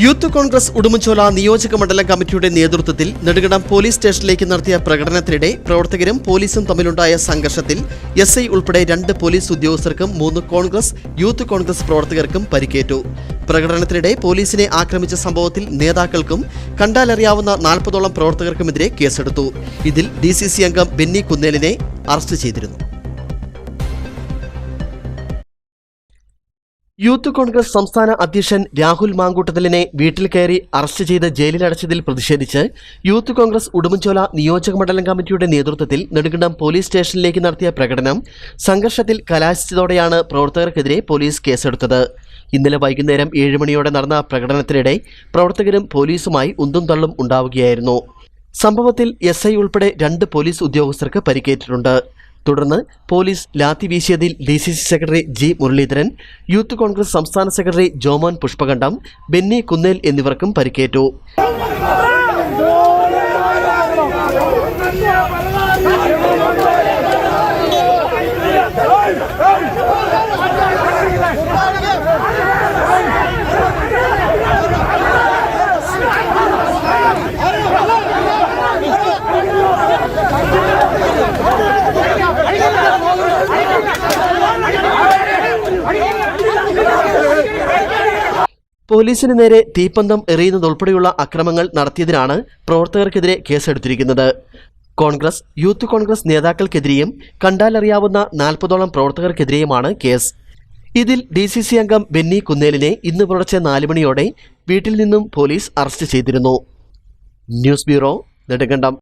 Youth Congress Udumbanchola നിയോജക മണ്ഡലം കമ്മിറ്റിയുടെ നേതൃത്വത്തിൽ നെടുകടം പോലീസ് സ്റ്റേഷനിലേക്ക് നടത്തിയ പ്രകടനത്തിനിടെ പ്രവർത്തകരും പോലീസും തമ്മിലുണ്ടായ സംഘർഷത്തിൽ എസ് ഐ ഉൾപ്പെടെ രണ്ട് പോലീസ് ഉദ്യോഗസ്ഥർക്കും മൂന്ന് കോൺഗ്രസ് യൂത്ത് കോൺഗ്രസ് പ്രവർത്തകർക്കും പരിക്കേറ്റു. പ്രകടനത്തിനിടെ പോലീസിനെ ആക്രമിച്ച സംഭവത്തിൽ നേതാക്കൾക്കും കണ്ടാലറിയാവുന്ന നാൽപ്പതോളം പ്രവർത്തകർക്കുമെതിരെ കേസെടുത്തു. ഇതിൽ ഡി അംഗം ബെന്നി കുന്നേലിനെ അറസ്റ്റ് ചെയ്തിരുന്നു. യൂത്ത് കോൺഗ്രസ് സംസ്ഥാന അധ്യക്ഷൻ രാഹുൽ മാങ്കൂട്ടത്തിലിനെ വീട്ടിൽ കയറി അറസ്റ്റ് ചെയ്ത് ജയിലിലടച്ചതിൽ പ്രതിഷേധിച്ച് യൂത്ത് കോൺഗ്രസ് ഉടുമ്പൻചോല നിയോജക മണ്ഡലം കമ്മിറ്റിയുടെ നേതൃത്വത്തിൽ നെടുങ്കണ്ടം പോലീസ് സ്റ്റേഷനിലേക്ക് നടത്തിയ പ്രകടനം സംഘർഷത്തിൽ കലാശിച്ചതോടെയാണ് പ്രവർത്തകർക്കെതിരെ പോലീസ് കേസെടുത്തത്. ഇന്നലെ വൈകുന്നേരം ഏഴ് മണിയോടെ നടന്ന പ്രകടനത്തിനിടെ പ്രവർത്തകരും പോലീസുമായി ഉന്തും തള്ളും ഉണ്ടാവുകയായിരുന്നു. സംഭവത്തിൽ എസ് ഐ ഉൾപ്പെടെ രണ്ട് പോലീസ് ഉദ്യോഗസ്ഥർക്ക് പരിക്കേറ്റിട്ടുണ്ട്. തുടർന്ന് police lathi വീശിയതിൽ D C C secretary G Muraleedharan youth Congress സംസ്ഥാന സെക്രട്ടറി ജോമോൻ പുഷ്പകണ്ഠം ബെന്നി കുന്നേൽ എന്നിവർക്കും പരിക്കേറ്റു. പോലീസിന് നേരെ തീപ്പന്തം എറിയുന്നതുൾപ്പെടെയുള്ള അക്രമങ്ങൾ നടത്തിയതിനാണ് പ്രവർത്തകർക്കെതിരെ കേസെടുത്തിരിക്കുന്നത്. കോൺഗ്രസ് യൂത്ത് കോൺഗ്രസ് നേതാക്കൾക്കെതിരെയും കണ്ടാലറിയാവുന്ന നാൽപ്പതോളം പ്രവർത്തകർക്കെതിരെയുമാണ് കേസ്. ഇതിൽ ഡി സി സി അംഗം ബെന്നി കുന്നേലിനെ ഇന്ന് പുലർച്ചെ നാല് മണിയോടെ വീട്ടിൽ നിന്നും പോലീസ് അറസ്റ്റ് ചെയ്തിരുന്നു. News bureau Nedumkandam.